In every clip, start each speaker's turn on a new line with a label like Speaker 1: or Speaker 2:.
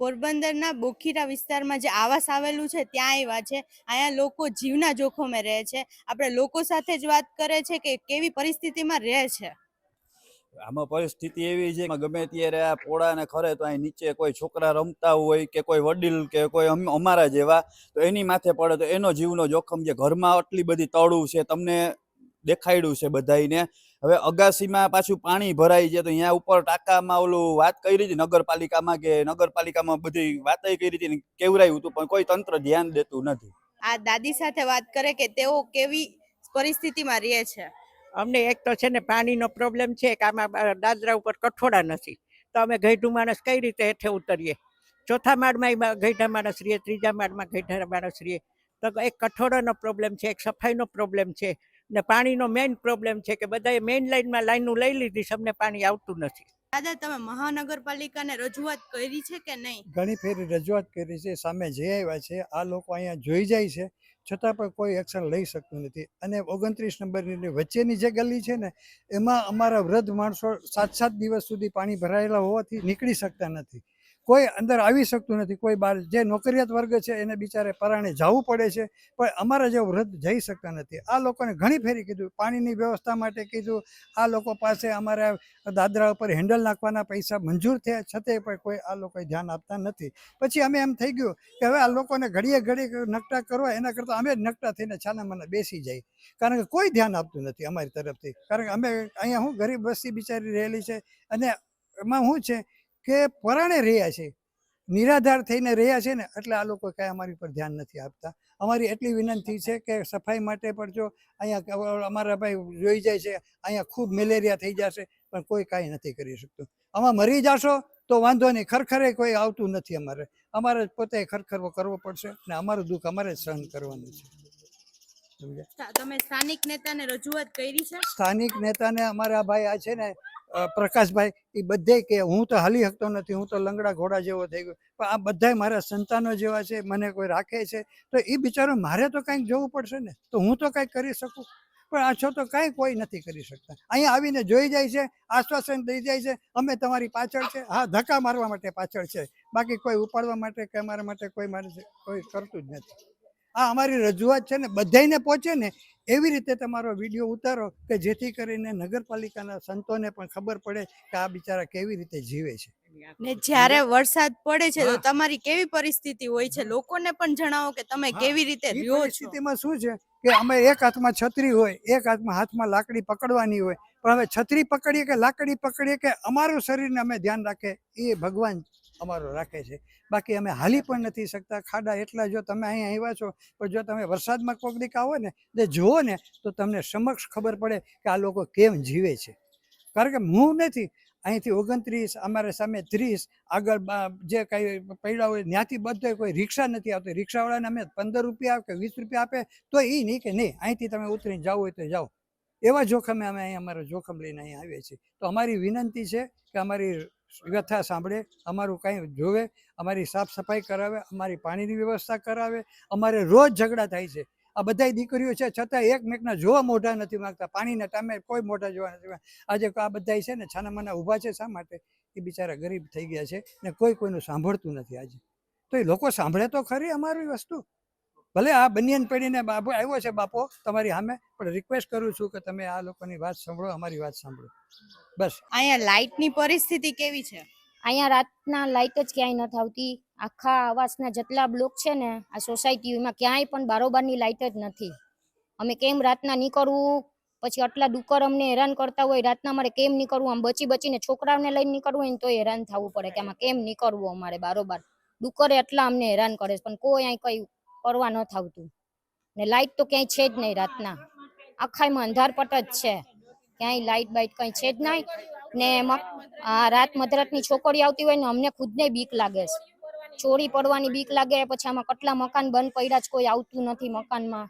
Speaker 1: પોરબંદરના બોખીરા વિસ્તારમાં જે આવાસ આવેલું છે, ત્યાં આવ્યા છે. અહીંયા લોકો જીવના જોખમે રહે છે. આપણે લોકો સાથે જ વાત કરે છે કે કેવી પરિસ્થિતિમાં રહે છે.
Speaker 2: આમાં પરિસ્થિતિ એવી છે ગમે ત્યારે આ પોળાને ખરે તો અહીં નીચે કોઈ છોકરા રમતા હોય કે કોઈ વડીલ કે કોઈ અમારા જેવા, તો એની માથે પડે તો એનો જીવનો જોખમ છે ઘરમાં આટલી બધી તળું છે, તમને દેખાડ્યું છે બધાયને. હવે અગાસીમાં પાછું પાણી ભરાઈ છે તો અહીંયા ઉપર ટાંકામાં ઓલું વાત કરી હતી નગરપાલિકામાં કે નગરપાલિકામાં બધી વાત કરી હતી ને કેવરાયું હતું પણ કોઈ તંત્ર ધ્યાન દેતું નથી.
Speaker 1: આ દાદી સાથે વાત કરે કે તેઓ કેવી પરિસ્થિતિમાં રહે છે?
Speaker 3: અમને એક તો છે ને પાણીનો પ્રોબ્લેમ છે કે આમાં દાદરા ઉપર કઠોળા નથી. તો અમે ગઈઢું માણસ કઈ રીતે હેઠે ઉતરીએ? ચોથા માળમાં ગઈઢા માણસ રહીએ ત્રીજા માળમાં ગઈઢા માણસ રહીએ. તો એક કઠોળાનો પ્રોબ્લેમ છે એક સફાઈનો પ્રોબ્લેમ છે. ને પાણીનો મેઇન પ્રોબ્લેમ છે કે બધાએ મેઇન લાઇનમાં લાઈનનું લઈ લીધી છે અમને પાણી આવતું નથી.
Speaker 1: દાદા તમે મહાનગરપાલિકાને રજૂઆત કરી છે કે નહીં?
Speaker 4: ઘણી ફેરી રજૂઆત કરી છે સામે જઈ આવ્યા છે આ લોકો અહીંયા જોઈ જાય છે છતાં પણ કોઈ એક્શન લઈ શકતું નથી. અને ઓગણત્રીસ નંબરની વચ્ચેની જે ગલી છે ને એમાં અમારા વૃદ્ધ માણસો સાત સાત દિવસ સુધી પાણી ભરાયેલા હોવાથી નીકળી શકતા નથી. કોઈ અંદર આવી શકતું નથી. કોઈ બહાર જે નોકરિયાત વર્ગ છે એને બિચારે પરાણે જવું પડે છે, પણ અમારા જેવું વૃદ્ધ જઈ શકતા નથી. આ લોકોને ઘણી ફેરી કીધું, પાણીની વ્યવસ્થા માટે કીધું, આ લોકો પાસે અમારા દાદરા ઉપર હેન્ડલ નાખવાના પૈસા મંજૂર થયા છતાંય પણ કોઈ આ લોકોએ ધ્યાન આપતા નથી. પછી અમે એમ થઈ ગયું કે હવે આ લોકોને ઘડીએ ઘડી નકટા કરવા, એના કરતાં અમે જ નકટા થઈને છાના મને બેસી જાય કારણ કે કોઈ ધ્યાન આપતું નથી અમારી તરફથી. કારણ કે અમે અહીંયા હું ગરીબ વસ્તી બિચારી રહેલી છે અને એમાં શું છે કે પરાણે રહ્યા છે. નિરાધાર થઈને રહ્યા છે ને એટલે આ લોકો કાંઈ અમારી પર ધ્યાન નથી આપતા. અમારી એટલી વિનંતી છે કે સફાઈ માટે પણ જો અહીંયા અમારા ભાઈ જોઈ જાય છે અહીંયા ખૂબ મેલેરિયા થઈ જશે પણ કોઈ કાંઈ નથી કરી શકતું. આમાં મરી જાશો તો વાંધો નહીં ખરખરે કોઈ આવતું નથી અમારે. અમારે જ પોતે ખરખરવો કરવો પડશે અને અમારું દુઃખ અમારે સહન કરવાનું છે.
Speaker 1: તમે સ્થાનિક નેતાને રજૂઆત કરી છે?
Speaker 4: સ્થાનિક નેતાને અમારા ભાઈ આ છે ને પ્રકાશભાઈ એ બધે કે હું તો હાલી શકતો નથી, હું તો લંગડા ઘોડા જેવો થઈ ગયો. પણ આ બધાય મારા સંતાનો જેવા છે, મને કોઈ રાખે છે, તો એ બિચારો મારે તો કંઈક જોવું પડશે ને? તો હું તો કંઈક કરી શકું. પણ આ છો તો કાંઈ કોઈ નથી કરી શકતા. અહીંયા આવીને જોઈ જાય છે, આશ્વાસન દઈ જાય છે, અમે તમારી પાછળ છે. હા, ધક્કા મારવા માટે પાછળ છે. બાકી કોઈ ઉપાડવા માટે કે અમારા માટે કોઈ મારે કોઈ કરતું જ નથી. આ અમારી રજૂઆત છે ને બધાને પહોંચે ને એવી રીતે તમારો વીડિયો ઉતારો કે જેથી કરીને નગરપાલિકાના સંતોને પણ ખબર પડે કે આ બિચારા કેવી રીતે જીવે છે.
Speaker 1: ને જ્યારે વરસાદ પડે છે તો તમારી કેવી પરિસ્થિતિ હોય છે? લોકોને પણ જણાવો કે તમે કેવી રીતે રહ્યો છો?
Speaker 4: પરિસ્થિતિમાં શું છે કે અમે એક હાથમાં છત્રી હોય એક હાથમાં હાથમાં લાકડી પકડવાની હોય પણ હવે છત્રી પકડીએ કે લાકડી પકડીએ કે અમારું શરીરને અમે ધ્યાન રાખે એ ભગવાન અમારો રાખે છે. બાકી અમે હાલી પણ નથી શકતા. ખાડા એટલા જો તમે અહીંયા આવ્યા છો, પણ જો તમે વરસાદમાં કોક દીક આવો ને, તે જુઓ ને, તો તમને સમક્ષ ખબર પડે કે આ લોકો કેમ જીવે છે. કારણ કે હું નથી, અહીંથી ઓગણત્રીસ, અમારે સામે ત્રીસ, આગળ જે કાંઈ પડ્યા હોય, ત્યાંથી બધે કોઈ રિક્ષા નથી આવતી. રિક્ષાવાળાને અમે પંદર રૂપિયા કે વીસ રૂપિયા આપે, તો એ નહીં કે નહીં, અહીંથી તમે ઉતરીને જાઓ હોય તો જાઓ. એવા જોખમે અમે અહીં અમારું જોખમ લઈને અહીં આવીએ છીએ. તો અમારી વિનંતી છે કે અમારી વ્યથા સાંભળે? અમારું કાંઈ જોવે, અમારી સાફ સફાઈ કરાવે, અમારી પાણીની વ્યવસ્થા કરાવે, અમારે રોજ ઝઘડા થાય છે. આ બધાય દીકરીઓ છે, છતાં એકમેકના જોવા મોઢા નથી માંગતા. પાણીના ટાઈમે કોઈ મોઢા જોવા નથી. આજે આ બધાય છે ને છાનામાના ઊભા છે, શા માટે? એ બિચારા ગરીબ થઈ ગયા છે ને કોઈ કોઈનું સાંભળતું નથી આજે. તો એ લોકો સાંભળે તો ખરી અમારી વસ્તુ. ભલે આ બનિયન પેઢીને બાપુ આવ્યો છે બાપો તમારી સામે પણ રિક્વેસ્ટ કરું છું કે તમે આ લોકોની વાત સાંભળો અમારી વાત સાંભળો. બસ.
Speaker 1: અહીંયા લાઇટની પરિસ્થિતિ કેવી છે?
Speaker 5: અહીંયા રાતના લાઇટ જ ક્યાંય નથી આવતી આખા આવાસના જેટલા બ્લોક છે ને આ સોસાયટીમાં ક્યાંય પણ બારોબારની લાઇટ જ નથી. અમે કેમ રાતના નીકળવું? પછી આટલા ડુક્કર અમને હેરાન કરતા હોય રાતના અમારે કેમ નીકળવું? આમ બચી બચીને છોકરાઓને લઈને નીકળવું હોય ને તો હેરાન થવું પડે કે આમાં કેમ નીકળવું અમારે બારોબાર? ડુક્કરે એટલા અમને હેરાન કરે છે પણ કોઈ અહીં કઈ કરવા ન થતું ને લાઇટ તો ક્યાંય છે જ નહીં રાતના. આખામાં અંધારપટ જ છે. ક્યાંય લાઇટ બાઇટ કંઈ છે જ નહીં. ને રાત મધરાતની છોકરી આવતી હોય ને અમને ખુદને બીક લાગે છે. ચોરી પડવાની બીક લાગે પછી આમાં કેટલા મકાન બંધ પડ્યા છે કોઈ આવતું નથી મકાનમાં.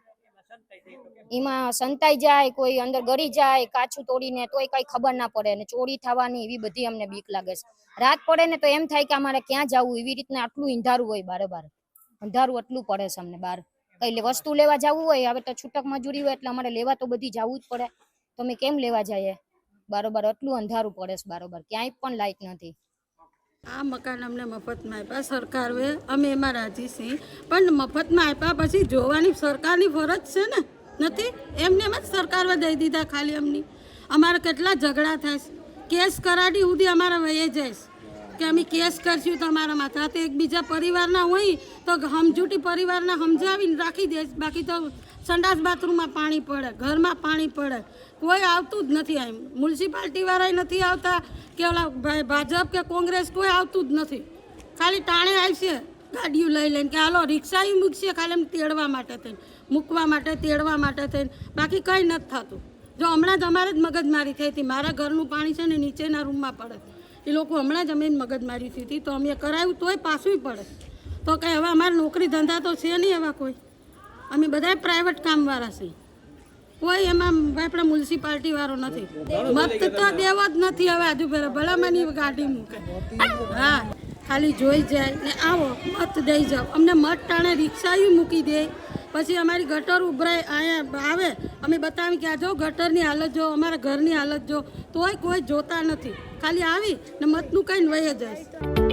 Speaker 5: એમાં સંતાઈ જાય, કોઈ અંદર ગળી જાય, કાચું તોડીને તોય કઈ ખબર ના પડે ને ચોરી થવાની એવી બધી અમને બીક લાગે છે. રાત પડે ને તો એમ થાય કે અમારે ક્યાં જવું? એવી રીતના આટલું ઇંધારું હોય બારે બાર. અંધારું એટલું પડે છે અમને બહાર. કઈ લે- વસ્તુ લેવા જવું હોય, હવે તો છૂટક મજૂરી હોય એટલે અમારે લેવા તો બધી જવું જ પડે. તો અમે કેમ લેવા જઈએ બરોબર એટલું અંધારું પડે છે બરોબર. ક્યાંય પણ લાઈટ નથી.
Speaker 6: આ મકાન અમને મફતમાં આપ્યા, સરકારે અમે એમાં રાજી છીએ. પણ મફતમાં આપ્યા પછી જોવાની સરકારની ફરજ છે ને? નથી? એમને એમ જ સરકારે દઈ દીધા ખાલી અમની. અમારે કેટલા ઝઘડા થાય કેસ કરાડી સુધી અમારા વયે જાય કે અમે કેસ કરશું તમારા માથે તો એકબીજા પરિવારના હોય, તો સમજૂટી પરિવારના સમજાવીને રાખી દે. બાકી તો સંડાસ બાથરૂમમાં પાણી પડે, ઘરમાં પાણી પડે. કોઈ આવતું જ નથી એમ. મ્યુનિસિપાલિટીવાળાએ નથી આવતા કે ઓલા ભાજપ કે કોંગ્રેસ કોઈ આવતું જ નથી. ખાલી ટાણે આવશે ગાડીઓ લઈ લઈને કે હાલો રિક્ષા મૂકશે ખાલી એમ તેડવા માટે થઈને, મૂકવા માટે, તેડવા માટે થઈને. બાકી કંઈ નથી થતું. જો હમણાં જ અમારે જ મગજમારી થઈ હતી. મારા ઘરનું પાણી છે ને નીચેના રૂમમાં પડે. એ લોકો હમણાં જ અમે મગજમારી થઈ હતી તો અમે કરાવ્યું તોય પાછું પડે. તો કંઈ હવે અમારે નોકરી ધંધા તો છે નહીં એવા કોઈ. અમે બધા પ્રાઇવેટ કામવાળા છીએ. કોઈ એમાં આપણે મ્યુનિસિપાલિટી વાળો નથી. મત તો દેવો જ નથી હવે આજુ પેલા ભલામણી ગાડી મૂકે. હા, ખાલી જોઈ જાય ને આવો, મત દઈ જાઓ. અમને મત ટાણે રિક્ષાયું મૂકી દે. પછી અમારી ગટર ઉભરાય, અહીંયા આવે, અમે બતાવી કે આ જો ગટરની હાલત જો, અમારા ઘરની હાલત જો, તોય કોઈ જોતા નથી. ખાલી આવી ને મતનું કંઈ વહી જાય